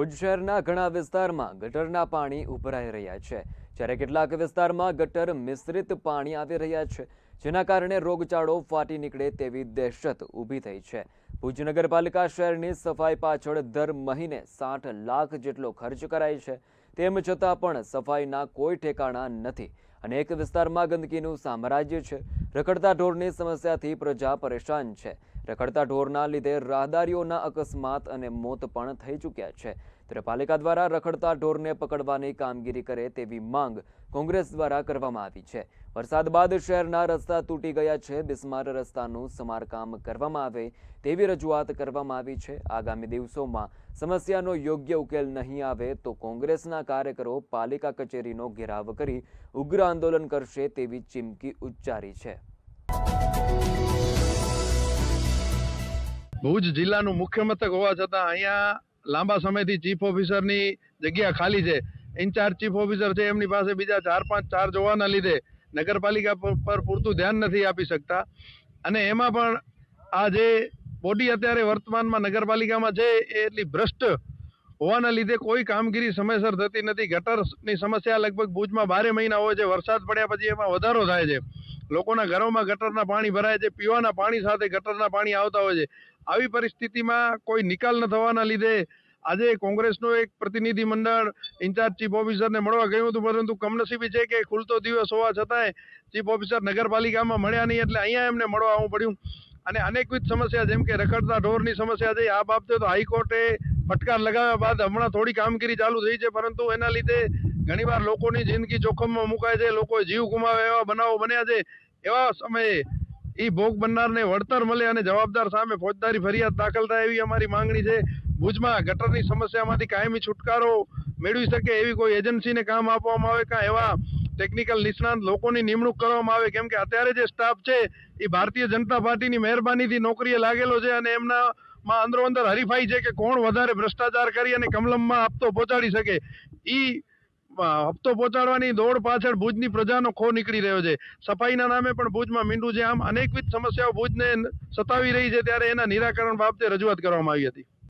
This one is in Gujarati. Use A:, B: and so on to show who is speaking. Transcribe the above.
A: ભુજ શહેરના ઘણા વિસ્તારમાં ગટરના પાણી ઉભરાઈ રહ્યા છે. જ્યારે કેટલાક વિસ્તારમાં ગટર મિશ્રિત પાણી આવી રહ્યા છે, જેના કારણે રોગચાળો ફાટી નીકળે તેવી દહેશત ઊભી થઈ છે. ભુજ નગરપાલિકા શહેરની સફાઈ પાછળ દર મહિને સાઠ લાખ જેટલો ખર્ચ કરાય છે. તેમ છતાં પણ સફાઈના કોઈ ઠેકાણા નથી અને એક વિસ્તારમાં ગંદકીનું સામ્રાજ્ય છે. રખડતા ઢોરની સમસ્યાથી પ્રજા પરેશાન છે. રખડતા ઢોરના લીધે રાહદારીઓના અકસ્માત અને મોત પણ થઈ ચૂક્યા છે. ત્યારે પાલિકા દ્વારા રખડતા ઢોરને પકડવાની કામગીરી કરે તેવી માંગ કોંગ્રેસ દ્વારા કરવામાં આવી છે. વરસાદ બાદ શહેરના રસ્તા તૂટી ગયા છે. બિસ્માર રસ્તાનું સમારકામ કરવામાં આવે તેવી રજૂઆત કરવામાં આવી છે. આગામી દિવસોમાં સમસ્યાનો યોગ્ય ઉકેલ નહીં આવે તો કોંગ્રેસના કાર્યકરો પાલિકા કચેરીનો ઘેરાવ કરી ઉગ્ર આંદોલન કરશે તેવી ચીમકી ઉચ્ચારી છે.
B: ભુજ જિલ્લાનું મુખ્ય મથક હોવા છતાં અહીંયા લાંબા સમયથી ચીફ ઓફિસરની જગ્યા ખાલી છે. ઇન્ચાર્જ ચીફ ઓફિસર છે, એમની પાસે બીજા ચાર પાંચ ચાર્જ હોવાના લીધે નગરપાલિકા પર પર પૂરતું ધ્યાન નથી આપી શકતા. અને એમાં પણ આ જે બોડી અત્યારે વર્તમાનમાં નગરપાલિકામાં છે, એ એટલી ભ્રષ્ટ હોવાના લીધે કોઈ કામગીરી સમયસર થતી નથી. ગટરની સમસ્યા લગભગ ભુજમાં બારે મહિના હોય છે. વરસાદ પડ્યા પછી એમાં વધારો થાય છે. લોકોના ઘરોમાં ગટરના પાણી ભરાય છે, પીવાના પાણી સાથે ગટરના પાણી આવતા હોય છે. આવી પરિસ્થિતિમાં કોઈ નિકાલ ન થવાના લીધે આજે કોંગ્રેસનું એક પ્રતિનિધિ મંડળ ઇન્ચાર્જ ચીફ ઓફિસરને મળવા ગયું હતું, પરંતુ કમનસીબી છે કે ખુલતો દિવસ હોવા છતાંય ચીફ ઓફિસર નગરપાલિકામાં મળ્યા નહીં એટલે અહીંયા એમને મળવા આવવું પડ્યું. અને અનેકવિધ સમસ્યા, જેમ કે રખડતા ઢોરની સમસ્યા છે, આ બાબતે તો હાઈકોર્ટે ફટકાર લગાવ્યા બાદ હમણાં થોડી કામગીરી ચાલુ થઈ છે, પરંતુ એના લીધે ઘણીવાર લોકોની જિંદગી જોખમમાં મુકાય છે લોકો જીવ ગુમાવે એવા બનાવો બન્યા છે, એવા સમયે એ ભોગ બનનારને વળતર મળે અને જવાબદાર સામે ફોજદારી ફરિયાદ દાખલ થાય એવી અમારી માંગણી છે. ભુજમાં ગટરની સમસ્યામાંથી કાયમી છુટકારો મેળવી શકે એવી કોઈ એજન્સીને કામ આપવામાં આવે કાં એવા ટેકનિકલ નિષ્ણાંત લોકોની નિમણૂક કરવામાં આવે? કેમ કે અત્યારે જે સ્ટાફ છે એ ભારતીય જનતા પાર્ટીની મહેરબાનીથી નોકરીએ લાગેલો છે અને એમના માં અંદરો અંદર હરીફાઈ છે કે કોણ વધારે ભ્રષ્ટાચાર કરી અને કમલમમાં આપતો પહોંચાડી શકે. ઈ હપ્તો પહોંચાડવાની દોડ પાછળ ભુજની પ્રજાનો ખો નીકળી રહ્યો છે. સફાઈના નામે પણ ભુજમાં મીંડું છે. આમ અનેકવિધ સમસ્યાઓ ભુજને સતાવી રહી છે. ત્યારે એના નિરાકરણ બાબતે રજૂઆત કરવામાં આવી હતી.